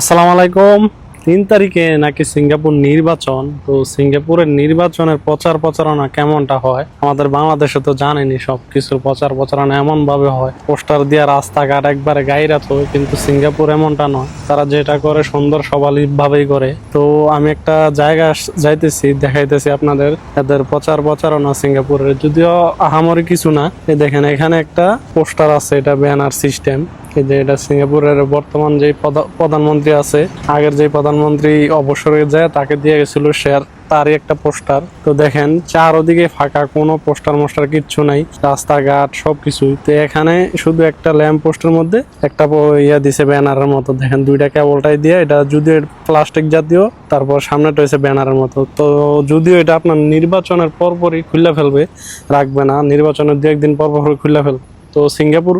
আসসালামু আলাইকুম। তিন তারিখে নাকি সিঙ্গাপুর নির্বাচন। তো সিঙ্গাপুরের নির্বাচনের প্রচার প্রচারণা কেমনটা হয়? আমাদের বাংলাদেশে তো জানেনি সব কিছুর প্রচার প্রচারণা এমন ভাবে হয়। পোস্টার দিয়ে রাস্তাঘাট একবারে গাইরাত হয় কিন্তু সিঙ্গাপুর এমনটা নয়। তারা যেটা করে সুন্দর সবালিক ভাবেই করে। তো আমি একটা জায়গা যাইতেছি, দেখাইতেছি আপনাদের। এদের প্রচার প্রচারণা সিঙ্গাপুরের। যদিও আহামরি কিছু না। দেখেন, এখানে একটা পোস্টার আছে, এটা ব্যানার সিস্টেম। এই যে এটা সিঙ্গাপুরের বর্তমান যে প্রধা- প্রধানমন্ত্রী আছে, আগের যে প্রধানমন্ত্রী অবসরে যায় তাকে দিয়ে গেছিল শেয়ার তারই একটা পোস্টার। তো দেখেন, চারোদিকে ফাঁকা, কোনো পোস্টার মোস্টার কিচ্ছু নাই, রাস্তাঘাট সবকিছুই। তো এখানে শুধু একটা ল্যাম্প পোস্টের মধ্যে একটা ইয়া দিছে ব্যানারের মতো। দেখেন, দুইটা কেবলটাই দিয়ে এটা যদিও প্লাস্টিক জাতীয়, তারপর সামনেটা হয়েছে ব্যানারের মতো। তো যদিও এটা আপনার নির্বাচনের পরপরই খুলে ফেলবে, রাখবে না। নির্বাচনের দু একদিন পর পর খুলে ফেলবে। তো সিঙ্গাপুর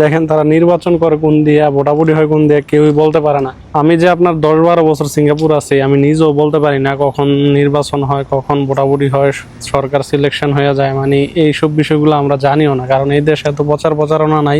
দেখেন তারা নির্বাচন করে কোন দিয়া, ভোটাভুটি হয় কোন দিয়া, কেউই বলতে পারে না। আমি যে আপনার দশ বারো বছর সিঙ্গাপুর আছি, আমি নিজেও বলতে পারি না কখন নির্বাচন হয়, কখন ভোটাভুটি হয়, সরকার সিলেকশন হয়ে যায় মানে এইসব বিষয়গুলো আমরা জানিও না। কারণ এই দেশে এত প্রচার প্রচারণা নাই।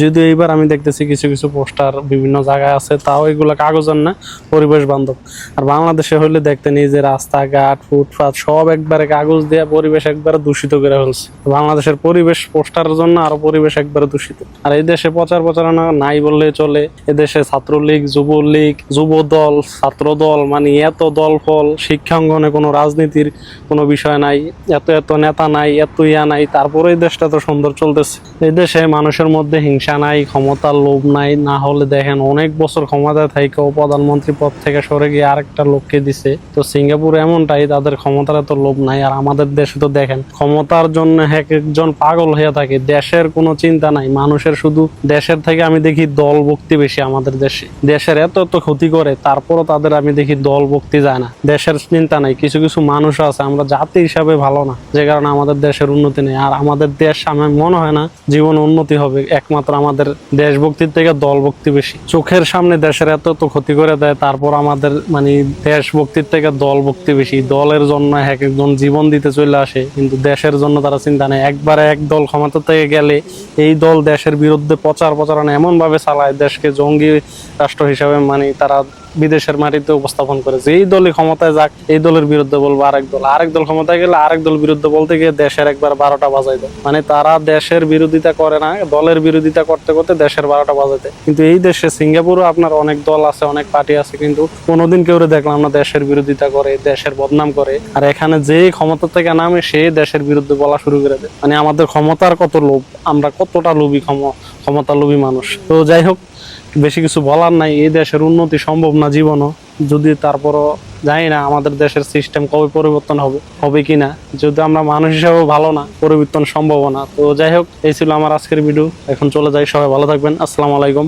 যদিও এইবার আমি দেখতেছি কিছু কিছু পোস্টার বিভিন্ন জায়গায় আছে, তাও এগুলো কাগজের না, পরিবেশ বান্ধব। আর বাংলাদেশে হলে দেখতেন এই যে রাস্তাঘাট, ফুটপাত, সব একবারে কাগজ দিয়ে পরিবেশ একবারে দূষিত করে ফেলছে। বাংলাদেশের পরিবেশ পোস্টারের জন্য আরও পরিবেশ একবারে দূষিত। আর এই দেশে প্রচার প্রচারণা নাই বললে চলে। এদেশে ছাত্রলীগ, যুবলীগ যুব দল ছাত্র দল মানে এত দল ফল শিক্ষাঙ্গনে কোনো রাজনীতির কোনো বিষয় নাই, এত এত নেতা নাই, এত ইয়া নাই, তারপরে এই দেশটা তো সুন্দর চলতেছে। এই দেশে মানুষের মধ্যে হিংসা নাই, ক্ষমতার লোভ নাই, না হলে দেখেন অনেক বছর ক্ষমতায় থাকেও প্রধানমন্ত্রী পদ থেকে সরে গিয়ে আরেকটা লোককে দিছে। তো সিঙ্গাপুর এমনটাই, তাদের ক্ষমতার এত লোভ নাই, আর আমাদের দেশে তো দেখেন, ক্ষমতার জন্য এক একজন পাগল হয়ে থাকে। দেশের কোনো চিন্তা নাই। মানুষের শুধু দেশের থেকে আমি দেখি দল ভক্তি বেশি আমাদের দেশে। দেশের এত এত ক্ষতি করে, তারপরও তাদের আমি দেখি দল ভক্তি যায় না। দেশের চিন্তা নাই, কিছু কিছু মানুষ আছে, আমরা জাতি হিসাবে ভালো না। যে কারণে আমাদের দেশের উন্নতি নেই। আর আমাদের দেশ আমার মনে হয় না জীবন উন্নতি হবে, একমাত্র আমাদের দেশভক্তির থেকে দল ভক্তি বেশি। চোখের সামনে দেশের এত এত ক্ষতি করে দেয়, তারপর আমাদের মানে দেশভক্তির থেকে দল ভক্তি বেশি। দলের জন্য এক একজন জীবন দিতে চলে আসে, কিন্তু দেশের জন্য তারা চিন্তা নেই। একবারে এক দল ক্ষমতা থেকে গেলে এই দল দেশের বিরুদ্ধে প্রচার প্রচারণা এমনভাবে চালায় দেশকে জঙ্গি রাষ্ট্র হিসাবে মানে তারা বিদেশের মাটিতে উপস্থাপন করে যে এই দলই ক্ষমতায় যাক, এই দলের বিরুদ্ধে বলব আরেক দল। আরেক দল ক্ষমতায় গেলে আরেক দল বিরুদ্ধে বলতে গিয়ে দেশের একবার বারোটা বাজাই দেয়। মানে তারা দেশের বিরোধিতা করে না, দলের বিরোধিতা করতে করতে দেশের বারোটা বাজাই দেয়। কিন্তু এই দেশে সিঙ্গাপুরও আপনার অনেক দল আছে, অনেক পার্টি আছে, কিন্তু কোনোদিন কেউ দেখলাম না দেশের বিরোধিতা করে, দেশের বদনাম করে। আর এখানে যে ক্ষমতা থেকে নামে সে দেশের বিরুদ্ধে বলা শুরু করে দেয়। মানে আমাদের ক্ষমতার কত লোভ, আমরা কতটা লোভী ক্ষম ক্ষমতা লোভী মানুষ। তো যাই হোক বেশি কিছু বলার নাই, এই দেশের উন্নতি সম্ভব না জীবনও। যদি তারপরও জানি না আমাদের দেশের সিস্টেম কবে পরিবর্তন হবে হবে কি না যদি আমরা মানুষ হিসাবেও ভালো না, পরিবর্তন সম্ভব না। তো যাই হোক, এই ছিল আমার আজকের ভিডিও এখন চলে যাই, সবাই ভালো থাকবেন। আসসালামু আলাইকুম।